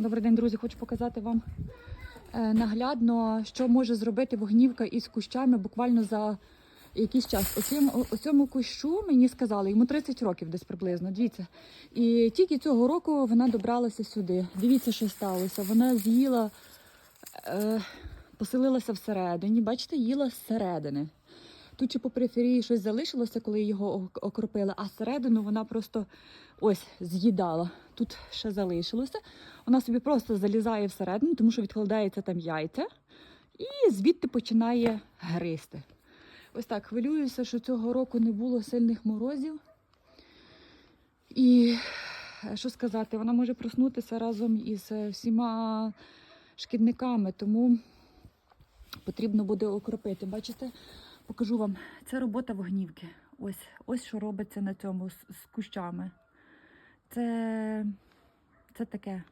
Добрий день, друзі. Хочу показати вам е, наглядно, що може зробити вогнівка із кущами буквально за якийсь час. Оцьому, оцьому кущу мені сказали, йому 30 років десь приблизно. Дивіться. І тільки цього року вона добралася сюди. Дивіться, що сталося. Вона з'їла, е, поселилася всередині. Бачите, їла зсередини. Тут чи по периферії щось залишилося, коли його окропили, а середину вона просто ось з'їдала. Тут ще залишилося. Вона собі просто залізає всередину, тому що відкладається там яйця, і звідти починає гризти. Ось так хвилююся, що цього року не було сильних морозів. І е, що сказати, вона може проснутися разом із е, всіма шкідниками, тому потрібно буде окропити. Бачите, покажу вам. Це робота вогнівки. Ось, ось що робиться на цьому з, з кущами. Це, це таке.